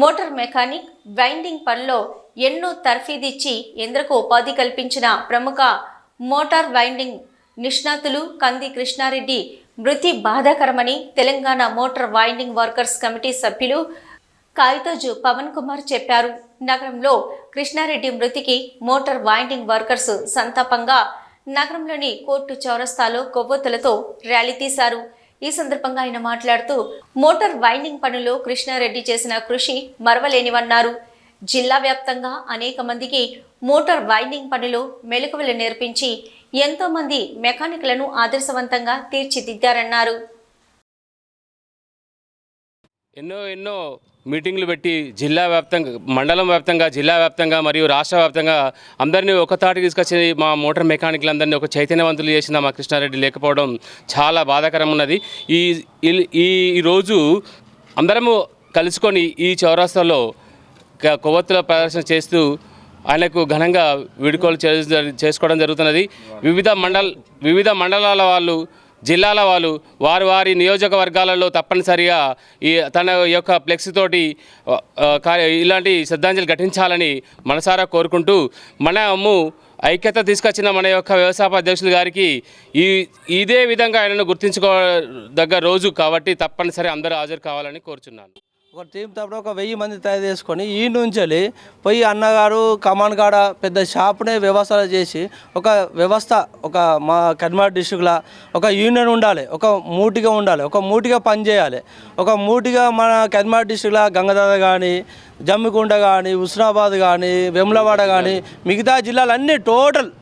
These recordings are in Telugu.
మోటార్ మెకానిక్ వైండింగ్ పనిలో ఎన్నో తర్ఫీదిచ్చి ఎందరికో ఉపాధి కల్పించిన ప్రముఖ మోటార్ వైండింగ్ నిష్ణాతులు కంది కృష్ణారెడ్డి. మృతి బాధాకరమని Telangana motor winding workers committee సభ్యులు కాగితోజు పవన్ కుమార్ చెప్పారు. నగరంలో కృష్ణారెడ్డి మృతికి మోటార్ వైండింగ్ వర్కర్స్ సంతాపంగా నగరంలోని కోర్టు చౌరస్తాలో కొవ్వొత్తులతో ర్యాలీ తీశారు. ఈ సందర్భంగా ఆయన మాట్లాడుతూ మోటార్ వైండింగ్ పనులో కృష్ణారెడ్డి చేసిన కృషి మరవలేనివన్నారు. జిల్లా వ్యాప్తంగా అనేక మందికి మోటార్ వైండింగ్ పనులు మెలకువలు నేర్పించి ఎంతో మంది మెకానిక్లను ఆదర్శవంతంగా తీర్చిదిద్దారన్నారు. ఎన్నో ఎన్నో మీటింగ్లు పెట్టి జిల్లా వ్యాప్తంగా మండలం వ్యాప్తంగా జిల్లా వ్యాప్తంగా మరియు రాష్ట్ర వ్యాప్తంగా అందరినీ ఒక తాటికి తీసుకొచ్చి మా మోటార్ మెకానిక్లందరినీ ఒక చైతన్యవంతులు చేసిన మా కృష్ణారెడ్డి లేకపోవడం చాలా బాధాకరం ఉన్నది. ఈ ఈ- రోజు అందరము కలుసుకొని ఈ చౌరాస్తాలో కొవ్వొత్తుల ప్రదర్శన చేస్తూ ఆయనకు ఘనంగా వీడుకోలు చే- చేసుకోవడం జరుగుతున్నది. వివిధ మండల వివిధ మండలాల వాళ్ళు జిల్లాల వాళ్ళు వారి వారి నియోజకవర్గాలలో తప్పనిసరిగా ఈ తన యొక్క ఫ్లెక్స్ తోటి ఇలాంటి శ్రద్ధాంజలి ఘటించాలని మనసారా కోరుకుంటూ మనము ఐక్యత తీసుకొచ్చిన మన యొక్క వ్యవసాయ అధ్యక్షులు గారికి ఈ ఇదే విధంగా ఆయనను గుర్తించుకోదగ్గ రోజు కాబట్టి తప్పనిసరి అందరూ హాజరు కావాలని కోరుచున్నాను. ఒక టీం తప్పుడు ఒక వెయ్యి మంది తయారు చేసుకొని ఈ నుంచి వెళ్ళి పోయి అన్నగారు కమాన్ కాడ పెద్ద షాప్నే వ్యవస్థ చేసి ఒక వ్యవస్థ ఒక మా కర్మాడ్ డిస్టిక్లో ఒక యూనియన్ ఉండాలి ఒక మూటిగా ఉండాలి ఒక మూటిగా పనిచేయాలి. ఒక మూటిగా మన కర్మాడ్ డిస్టిక్లో గంగదాద కానీ జమ్మికుండ కానీ హుస్నాబాద్ కానీ వెములవాడ కానీ మిగతా జిల్లాలన్నీ టోటల్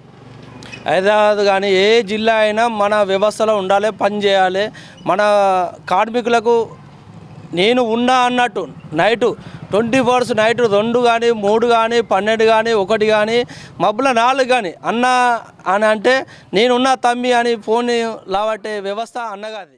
హైదరాబాద్ కానీ ఏ జిల్లా అయినా మన వ్యవస్థలో ఉండాలి పని చేయాలి మన కార్మికులకు నేను ఉన్నా అన్నట్టు నైటు ట్వంటీ ఫోర్స్ నైట్ రెండు కానీ మూడు కానీ పన్నెండు కానీ ఒకటి కానీ మబ్బుల నాలుగు కానీ అన్న అని అంటే నేనున్నా తమ్మి అని ఫోన్ లావట్టే వ్యవస్థ అన్నగాది